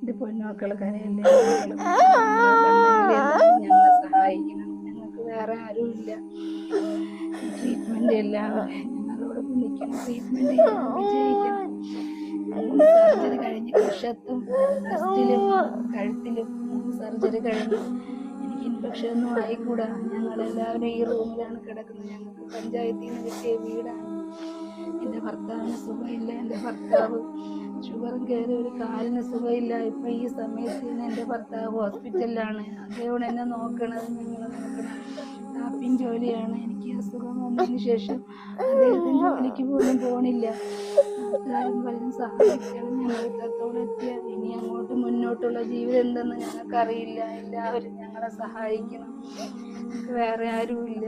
എന്റെ പൊന്നോക്കൾ കരയല്ലേ? ഞങ്ങളെ സഹായിക്കണം. ഞങ്ങൾക്ക് വേറെ ആരുമില്ല. ട്രീറ്റ്മെന്റ് എല്ലാവരും ഞങ്ങളോട് നിൽക്കണം ട്രീറ്റ്മെന്റ് വിജയിക്കണം സർജറി കഴിഞ്ഞ് വിഷത്തും ബ്രസ്റ്റിലും കഴുത്തിലും സർജറി കഴിഞ്ഞു ഇൻഫെക്ഷൻ ഒന്നും ആയിക്കൂടാ ഞങ്ങളെല്ലാവരും ഈ റൂമിലാണ് കിടക്കുന്നത്. ഞങ്ങൾക്ക് പഞ്ചായത്തിൽ നിന്ന് കിട്ടിയ വീടാണ്. എന്റെ ഭർത്താവിന് സുഖമില്ല എന്റെ ഭർത്താവ് ഷുഗറും കയറി ഒരു കാലിന് സുഖമില്ല. ഇപ്പം ഈ സമയത്ത് എന്റെ ഭർത്താവ് ഹോസ്പിറ്റലിലാണ്. അതേപോലെ എന്നെ നോക്കണത് ഞങ്ങൾ നോക്കണം. ജോലിയാണ്. എനിക്ക് അസുഖം വന്നതിന് ശേഷം അദ്ദേഹത്തിന് ജോലിക്ക് പോലും പോണില്ല. നാട്ടുകാരും പലരും സഹായിക്കണം. ഞങ്ങൾ ഇത്രത്തോളം ഇനി അങ്ങോട്ട് മുന്നോട്ടുള്ള ജീവിതം എന്തെന്ന് ഞങ്ങൾക്കറിയില്ല എല്ലാവരും ഞങ്ങളെ സഹായിക്കണം. വേറെ ആരുമില്ല.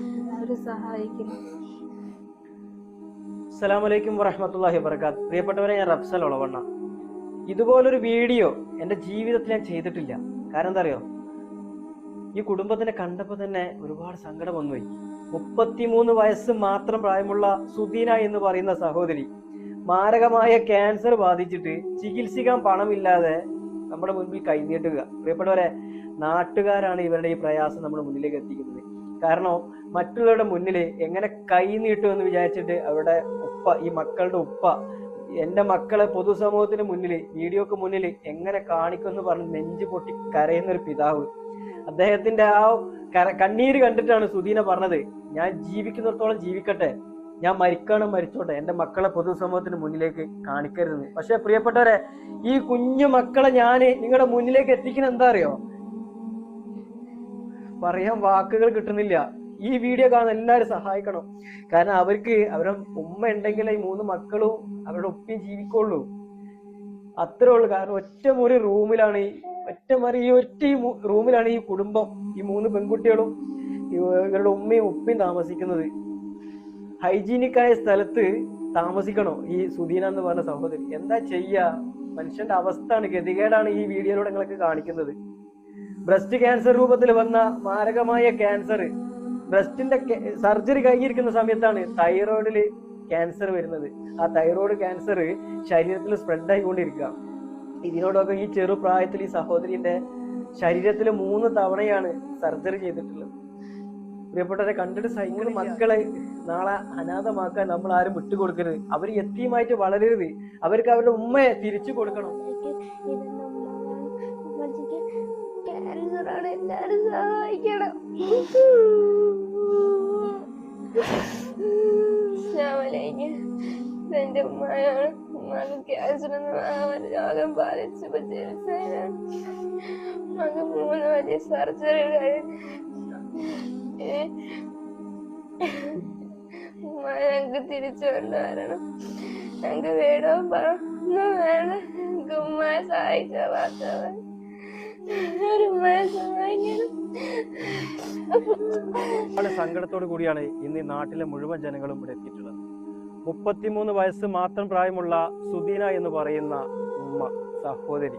എല്ലാവരും സഹായിക്കണം. അസ്സലാമലൈക്കും വറഹമത്തല്ലാഹി വർക്കാത്ത് പ്രിയപ്പെട്ടവരെ ഞാൻ റബ്സൽ ഉളവണ്ണ ഇതുപോലൊരു വീഡിയോ എന്റെ ജീവിതത്തിൽ ഞാൻ ചെയ്തിട്ടില്ല. കാരണം എന്താ അറിയോ? ഈ കുടുംബത്തിനെ കണ്ടപ്പോൾ തന്നെ ഒരുപാട് സങ്കടം വന്നുപോയി. മുപ്പത്തിമൂന്ന് വയസ്സ് മാത്രം പ്രായമുള്ള സുദീന എന്ന് പറയുന്ന സഹോദരി മാരകമായ ക്യാൻസർ ബാധിച്ചിട്ട് ചികിത്സിക്കാൻ പണമില്ലാതെ നമ്മുടെ മുൻപിൽ കൈനീട്ടുക. പ്രിയപ്പെട്ടവരെ നാട്ടുകാരാണ് ഇവരുടെ ഈ പ്രയാസം നമ്മുടെ മുന്നിലേക്ക് എത്തിക്കുന്നത്. കാരണം മറ്റുള്ളവരുടെ മുന്നിൽ എങ്ങനെ കൈനീട്ടും എന്ന് വിചാരിച്ചിട്ട് അവരുടെ ഉപ്പ ഈ മക്കളുടെ ഉപ്പ എന്റെ മക്കളെ പൊതുസമൂഹത്തിന് മുന്നിൽ വീഡിയോക്ക് മുന്നിൽ എങ്ങനെ കാണിക്കുമെന്ന് പറഞ്ഞ് നെഞ്ചു പൊട്ടി കരയുന്ന ഒരു പിതാവ് അദ്ദേഹത്തിന്റെ ആ കണ്ണീര് കണ്ടിട്ടാണ് സുദീന പറഞ്ഞത് ഞാൻ ജീവിക്കുന്നിടത്തോളം ജീവിക്കട്ടെ ഞാൻ മരിക്കണം മരിച്ചോട്ടെ എന്റെ മക്കളെ പൊതുസമൂഹത്തിന് മുന്നിലേക്ക് കാണിക്കരുത് പക്ഷെ പ്രിയപ്പെട്ടവരെ ഈ കുഞ്ഞു മക്കളെ ഞാൻ നിങ്ങളുടെ മുന്നിലേക്ക് എത്തിക്കുന്ന എന്താ അറിയോ? പറയാൻ വാക്കുകൾ കിട്ടുന്നില്ല. ഈ വീഡിയോ കാണാൻ എല്ലാവരും സഹായിക്കണം. കാരണം അവർക്ക് അവരുടെ ഉമ്മ ഉണ്ടെങ്കിൽ ഈ മൂന്ന് മക്കളും അവരുടെ ഒപ്പം ജീവിക്കുള്ളൂ. അത്രേ ഉള്ളൂ. കാരണം ഒറ്റ മുറി റൂമിലാണ് ഈ ഒറ്റ മുറി ഈ ഒറ്റ ഈ റൂമിലാണ് ഈ കുടുംബം ഈ മൂന്ന് പെൺകുട്ടികളും ഇവരുടെ ഉമ്മയും ഉപ്പയും താമസിക്കുന്നത്. ഹൈജീനിക് ആയ സ്ഥലത്ത് താമസിക്കണോ ഈ സുധീന എന്ന് പറഞ്ഞ സഹോദരി? എന്താ ചെയ്യാ? മനുഷ്യന്റെ അവസ്ഥയാണ് ഗതികേടാണ് ഈ വീഡിയോയിലൂടെ നിങ്ങൾക്ക് കാണിക്കുന്നത്. ബ്രസ്റ്റ് ക്യാൻസർ രൂപത്തിൽ വന്ന മാരകമായ ക്യാൻസർ. ബ്രസ്റ്റിന്റെ സർജറി കഴിഞ്ഞിരിക്കുന്ന സമയത്താണ് തൈറോയിഡിൽ ക്യാൻസർ വരുന്നത്. ആ തൈറോയിഡ് ക്യാൻസർ ശരീരത്തിൽ സ്പ്രെഡ് ആയിക്കൊണ്ടിരിക്കുക ഇതിനോടൊപ്പം ഈ ചെറുപ്രായത്തിൽ ഈ സഹോദരിന്റെ ശരീരത്തിൽ മൂന്ന് തവണയാണ് സർജറി ചെയ്തിട്ടുള്ളത്. പ്രിയപ്പെട്ടവരെ കണ്ടിട്ട് സൈക്കിൾ മക്കളെ നാളെ അനാഥമാക്കാൻ നമ്മൾ ആരും വിട്ടുകൊടുക്കരുത്. അവർ എത്തിയുമായിട്ട് വളരരുത്. അവർക്ക് അവരുടെ ഉമ്മയെ തിരിച്ചു കൊടുക്കണം. സഹായിക്കണം എന്റെ ഉമ്മയാണ് ഉമ്മക്ക് ക്യാൻസറെന്ന് രോഗം ബാധിച്ചപ്പോ ചികിത്സയിലാണ് മൂന്ന് വലിയ സർജറി ഉമ്മ ഞങ്ങക്ക് തിരിച്ചു കൊണ്ടുവരണം. ഞങ്ങക്ക് വീടോ പറഞ്ഞു വേണം. ഉമ്മയെ സഹായിച്ച മാത്രമേ സങ്കടത്തോടു കൂടിയാണ് ഇന്ന് നാട്ടിലെ മുഴുവൻ ജനങ്ങളും ഇവിടെ എത്തിയിട്ടുള്ളത്. മുപ്പത്തിമൂന്ന് വയസ്സ് മാത്രം പ്രായമുള്ള സുദീന എന്ന് പറയുന്ന ഉമ്മ സഹോദരി.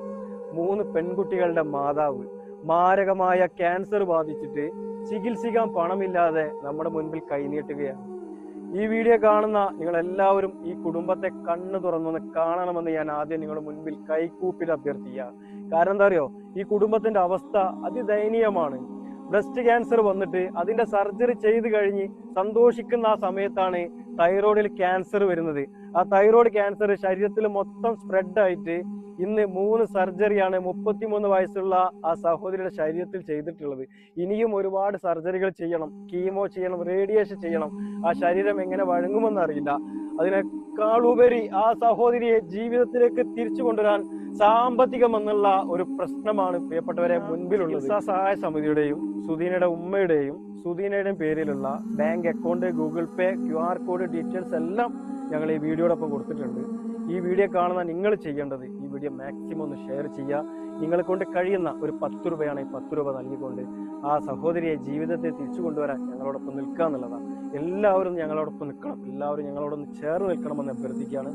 മൂന്ന് പെൺകുട്ടികളുടെ മാതാവ്. മാരകമായ ക്യാൻസർ ബാധിച്ചിട്ട് ചികിത്സിക്കാൻ പണമില്ലാതെ നമ്മുടെ മുൻപിൽ കൈനീട്ടുകയാണ്. ഈ വീഡിയോ കാണുന്ന നിങ്ങൾ എല്ലാവരും ഈ കുടുംബത്തെ കണ്ണു തുറന്നൊന്ന് കാണണമെന്ന് ഞാൻ ആദ്യം നിങ്ങളുടെ മുൻപിൽ കൈക്കൂപ്പിൽ അഭ്യർത്ഥിക്കുക കാരണം എന്താ അറിയോ? ഈ കുടുംബത്തിന്റെ അവസ്ഥ അതിദയനീയമാണ്. ബ്രസ്റ്റ് ക്യാൻസർ വന്നിട്ട് അതിന്റെ സർജറി ചെയ്ത് കഴിഞ്ഞ് സന്തോഷിക്കുന്ന ആ സമയത്താണ് തൈറോയിഡിൽ ക്യാൻസർ വരുന്നത്. ആ തൈറോയ്ഡ് ക്യാൻസർ ശരീരത്തിൽ മൊത്തം സ്പ്രെഡ് ആയിട്ട് ഇന്ന് മൂന്ന് സർജറിയാണ് മുപ്പത്തിമൂന്ന് വയസ്സുള്ള ആ സഹോദരിയുടെ ശരീരത്തിൽ ചെയ്തിട്ടുള്ളത്. ഇനിയും ഒരുപാട് സർജറികൾ ചെയ്യണം. കീമോ ചെയ്യണം റേഡിയേഷൻ ചെയ്യണം. ആ ശരീരം എങ്ങനെ വഴങ്ങുമെന്ന് അറിയില്ല. അതിനേക്കാളുപരി ആ സഹോദരിയെ ജീവിതത്തിലേക്ക് തിരിച്ചു കൊണ്ടുവരാൻ സാമ്പത്തികമെന്നുള്ള ഒരു പ്രശ്നമാണ് പ്രിയപ്പെട്ടവരെ മുൻപിലുള്ളത്. ചികിത്സാ സഹായ സമിതിയുടെയും സുധീനയുടെ ഉമ്മയുടെയും സുധീനയുടെയും പേരിലുള്ള bank account Google Pay Q R code details എല്ലാം ഞങ്ങൾ ഈ വീഡിയോടൊപ്പം കൊടുത്തിട്ടുണ്ട്. ഈ വീഡിയോ കാണുന്ന നിങ്ങൾ ചെയ്യേണ്ടത് ഈ വീഡിയോ മാക്സിമം ഒന്ന് ഷെയർ ചെയ്യുക. നിങ്ങളെ കൊണ്ട് കഴിയുന്ന ഒരു പത്ത് രൂപയാണ് ഈ പത്ത് രൂപ നൽകിക്കൊണ്ട് ആ സഹോദരിയെ ജീവിതത്തെ തിരിച്ചു കൊണ്ടുവരാൻ ഞങ്ങളോടൊപ്പം നിൽക്കുക എന്നുള്ളതാണ്. എല്ലാവരും ഞങ്ങളോടൊപ്പം നിൽക്കണം. എല്ലാവരും ഞങ്ങളോടൊന്ന് ചേർന്ന് നിൽക്കണമെന്ന് അഭ്യർത്ഥിക്കുകയാണ്.